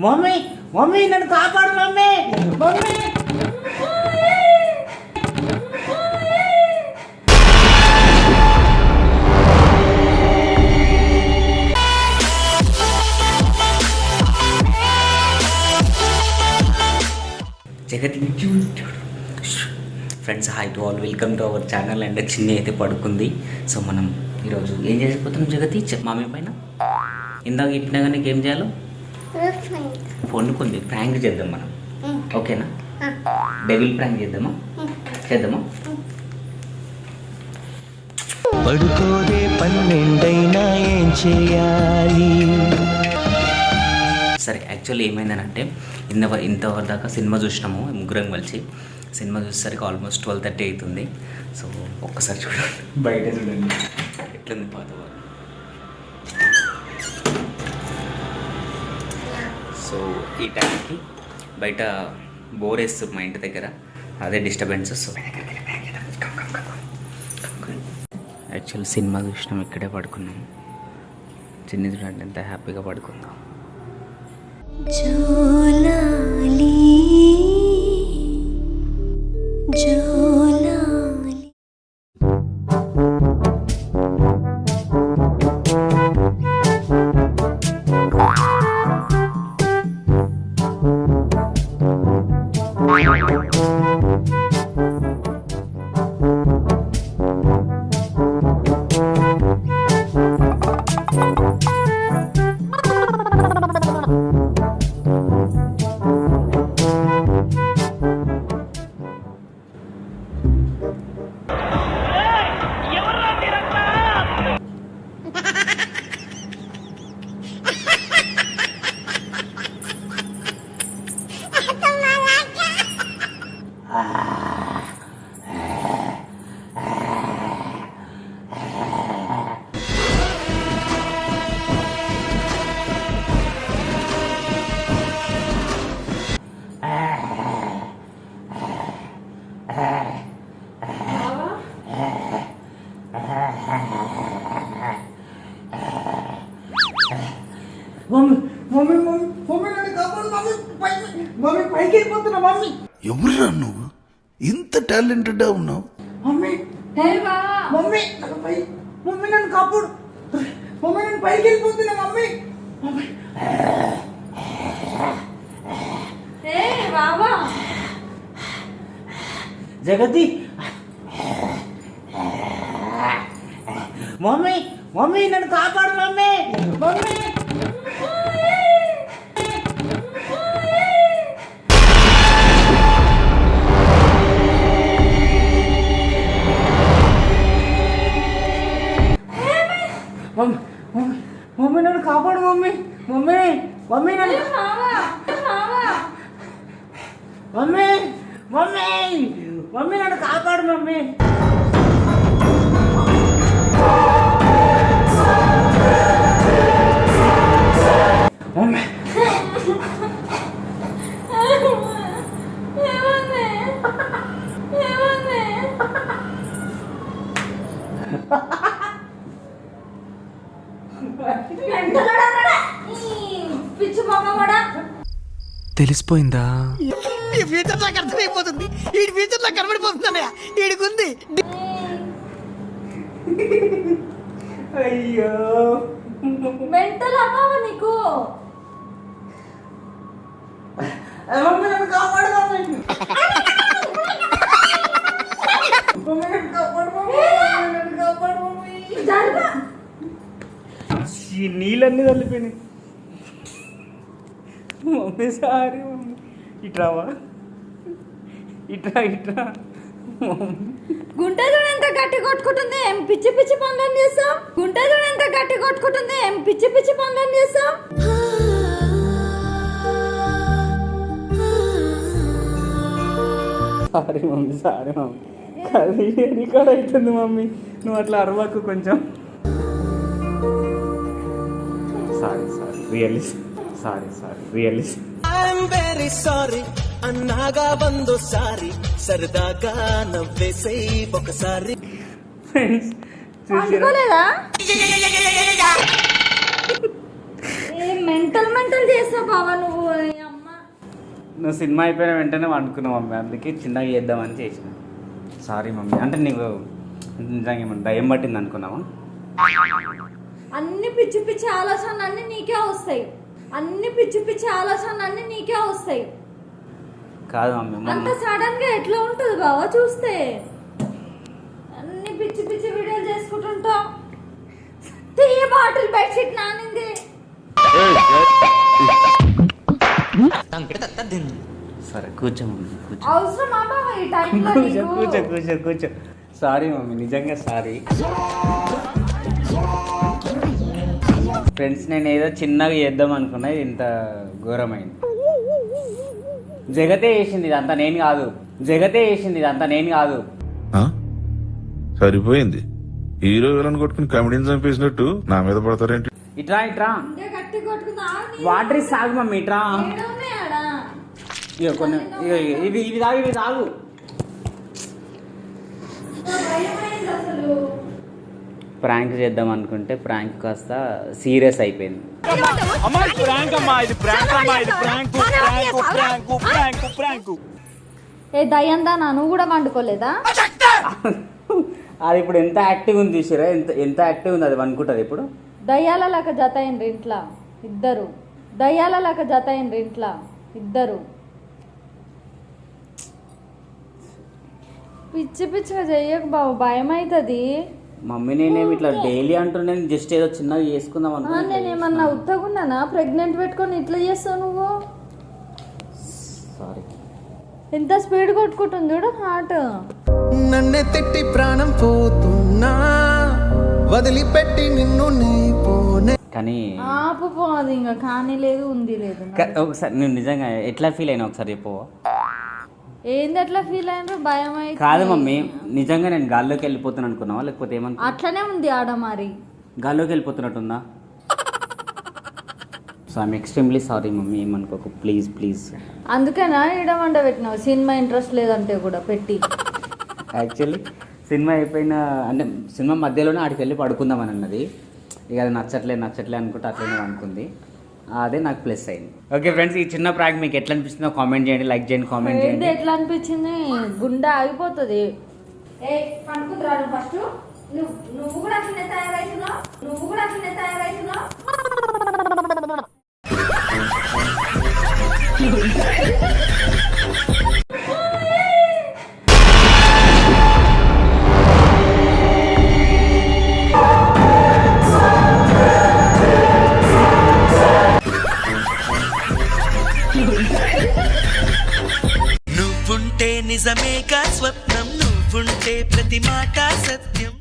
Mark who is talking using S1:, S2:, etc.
S1: Mummy mummy నన్ను కాపాడు mummy. Mummy. Jagathi friends hi to all welcome to our channel and Chinni అయితే పడుకుంది. So మనం ఈరోజు ఏం చేసిపోతున్నాం జగతి? చె- మమ్మీ పైన. ఇందాక ఇప్పినా కానీ ఏం చేయాలో? వండుకుంది ప్రాంక్ చేద్దాం మనం. ఓకేనా? డెవిల్ ప్రాంక్ చేద్దామా? చేద్దామా?
S2: పడుకోదే పన్నెండైనా ఏం చేయాలి?
S1: సరే యాక్చువల్లీ ఏమైందనంటే ఇంత ఇంతవరకు దాకా సినిమా చూసినాము ముగ్గురం కలిసి. సినిమా చూసేసరికి ఆల్మోస్ట్ ట్వెల్వ్ థర్టీ అవుతుంది. సో ఒక్కసారి చూడండి. బయట చూడండి. ఎట్లుంది పాత సో ఈ టైంకి బయట బోర్ వేస్తుంది మా ఇంటి దగ్గర అదే డిస్టర్బెన్స్ సో యాక్చువల్ సినిమా చూసినాం ఇక్కడే పడుకున్నాం. చిన్నది అంటే ఎంత హ్యాపీగా పడుకుందాం.
S3: Thank you.
S1: Mummy mummy mummy mummy నన్ను కాపాడు మమ్మీ పైకి మమ్మీ పైకి వెళ్ళిపోతున్నా మమ్మీ.
S4: ఎవరురా నువ్వు? ఇంత టాలెంటెడ్ ఉన్నావు?
S1: మమ్మీ మమ్మీ నన్ను పై మమ్మీ నన్ను కాపాడు. మమ్మీ నన్ను పైకి వెళ్ళిపోతున్నా mummy. Mummy. Jagathi. Mummy mummy నన్ను కాపాడు mummy. Mummy. Mummy mummy mummy నన్ను కాపాడు మమ్మీ మమ్మీ మమ్మీ నన్ను మమ్మీ మమ్మీ మమ్మీ నన్ను కాపాడు మమ్మీ మమ్మీ.
S2: తెలిసిపోయిందా?
S5: ఈ ఫ్యూచర్ నాకు అర్థమైపోతుంది. ఈ ఫ్యూచర్ నాకు కనబడిపోతుందన్నయ్య ఈడికుంది
S1: అయ్యో.
S3: మెంటల్ నీకు.
S1: కాపాడు కాపాడు మమ్మీ మమ్మీ నన్ను కాపాడు మమ్మీ
S3: జరుగు.
S1: ఈ నీళ్ళన్నీ తల్లిపోయినాయి మమ్మీ సారీ మమ్మీ ఇట్రావా ఇట్రా ఇట్రా
S3: గుంటె ఎంత గట్టి కొట్టుకుంటుంది ఏం పిచ్చి పిచ్చి పనులను చేస్తాం గుంటె ఎంత గట్టి కొట్టుకుంటుంది ఏం పిచ్చి పిచ్చి పనులను చేస్తాం
S1: సారీ మమ్మీ సారీ మమ్మీ అది రికార్డ్ అవుతుంది మమ్మీ నువ్వు అట్లా అరవకు కొంచెం sorry sorry sorry sorry really
S2: I'm very sorry అన్నాగా బందు సారి సరదాగా నవ్వేసై ఒకసారి
S1: ఫ్రెండ్స్
S3: అనుకోలేదా మెంటల్ మెంటల్ చేస్తావు బావా నువ్వు
S1: నువ్వు సినిమా అయిపోయిన వెంటనే వండుకున్నావు మమ్మీ. అందుకే చిన్నగా చేద్దామని చేసిన. Sorry mummy. అంటే నీకు నిజంగా ఏమన్నా దయ్యం పట్టింది అనుకున్నావా
S3: అన్ని పిచ్చి పిచ్చి ఆలోచనలు అన్ని నీకే వస్తాయి. అన్ని పిచ్చి పిచ్చి ఆలోచనలు అన్ని నీకే వస్తాయి.
S1: కాదు మమ్మీ
S3: అంత సడన్గా ఎట్లా ఉంటుంది బావా చూస్తే? అన్ని పిచ్చి పిచ్చి వీడియోలు చేసుకుంటుంటావు తీయ బాటిల్ బెడ్షీట్ నానింది?
S1: సరే కూర్చో మమ్మీ కూర్చో.
S3: అవసరమా బావా ఈ టైంలో
S1: కూర్చో కూర్చో కూర్చో కూర్చో. సారీ మమ్మీ నిజంగా సారీ ఫ్రెండ్స్ నేను ఏదో చిన్నగా చేద్దాం అనుకున్నా ఇది ఇంత ఘోరమైంది. జగతే వేసింది ఇదంతా నేను కాదు. జగతే వేసింది ఇదంతా నేను కాదు.
S6: ఆ? సరిపోయింది. హీరో విలన్ కొట్టుకుని కమెడీని చంపేసినట్టు నా మీద పడతారేంటి?
S1: ఇట్రా ఇట్రా. వాటర్ సాగు మమ్మీ ఇట్రా. ఇక కొన్ని ఇగో ఇవి ఇవి తాగు ఇవి తాగు. ప్రాంక్ చేద్దాం అనుకుంటే ప్రాంక్ కాస్త సీరియస్ అయిపోయింది.
S3: ఏ దయ్యందా నా? నువ్వు కూడా వండుకోలేదా
S1: అది ఇప్పుడు ఎంత యాక్టివ్ ఉంది చూసారా? ఎంత ఎంత యాక్టివ్ ఉంది అది అనుకుంటుంది ఇప్పుడు?
S3: దయ్యాల లెక్క జత అయిండ్రు ఇంట్లో ఇద్దరు. దయ్యాల లెక్క జత అయిండ్రు ఇంట్లో ఇద్దరు. పిచ్చి పిచ్చిగా చెయ్యకు బాబు భయం అవుతుంది
S1: మమ్మీ నేనేమి ఇట్లా డైలీ అంటున్నాను జస్ట్ ఏదో చిన్నగా చేసుకుందాం అనుకున్నా
S3: నేనేమన్నా ఉత్తగున్నానా ప్రెగ్నెంట్ పెట్టుకొని ఇట్లా చేస్తావు నువ్వు?
S1: సారీ
S3: ఎంత స్పీడ్ కొట్టుకుంటుంది చూడు హార్ట్.
S2: నన్నే తిట్టి ప్రాణం పోతున్నా వదిలిపెట్టి నిన్ను నీ పోనే.
S1: కానీ
S3: ఆపు పోదు ఇంకా కానీ లేదు ఉంది లేదు.
S1: ఒకసారి నేను నిజంగా ఎట్లా ఫీల్ అయినా ఒకసారి చెప్పు.
S3: ఏంది ఎట్లా ఫీల్ అయినరు? భయం అయితే
S1: కాదు మమ్మీ నిజంగా నేను గాల్లోకి వెళ్ళిపోతున్నాను అనుకున్నావా? లేకపోతే ఏమనుకో
S3: అట్లనే ఉంది ఆడ మరి.
S1: గాల్లోకి వెళ్ళిపోతున్నట్టుందా? So I'm extremely sorry mummy ఏమనుకోకు. Please please
S3: అందుకేనా ఈడ వండ పెట్టినావు? సినిమా ఇంట్రెస్ట్ లేదంటే కూడా పెట్టి.
S1: యాక్చువల్లీ సినిమా అయిపోయిన అంటే సినిమా మధ్యలోనే ఆడికి వెళ్ళి పడుకుందామని అన్నది. ఇక అది నచ్చట్లే నచ్చట్లే అనుకుంటే అట్లనే అనుకుంది. అదే నాకు ప్లస్ అయింది. ఓకే ఫ్రెండ్స్ ఈ చిన్న ప్రాంక్ మీకు ఎట్లా అనిపిస్తుందో కామెంట్ చేయండి లైక్ చేయండి కామెంట్ చేయండి.
S3: ఎట్లా అనిపించింది? గుండె ఆగిపోతుంది. ఏ ఫస్ట్. నువ్వు కూడా అట్లనే నువ్వు కూడా అట్లనే
S2: నిజమేగా స్వప్నం? నువ్వుంటే ప్రతి మాట సత్యం.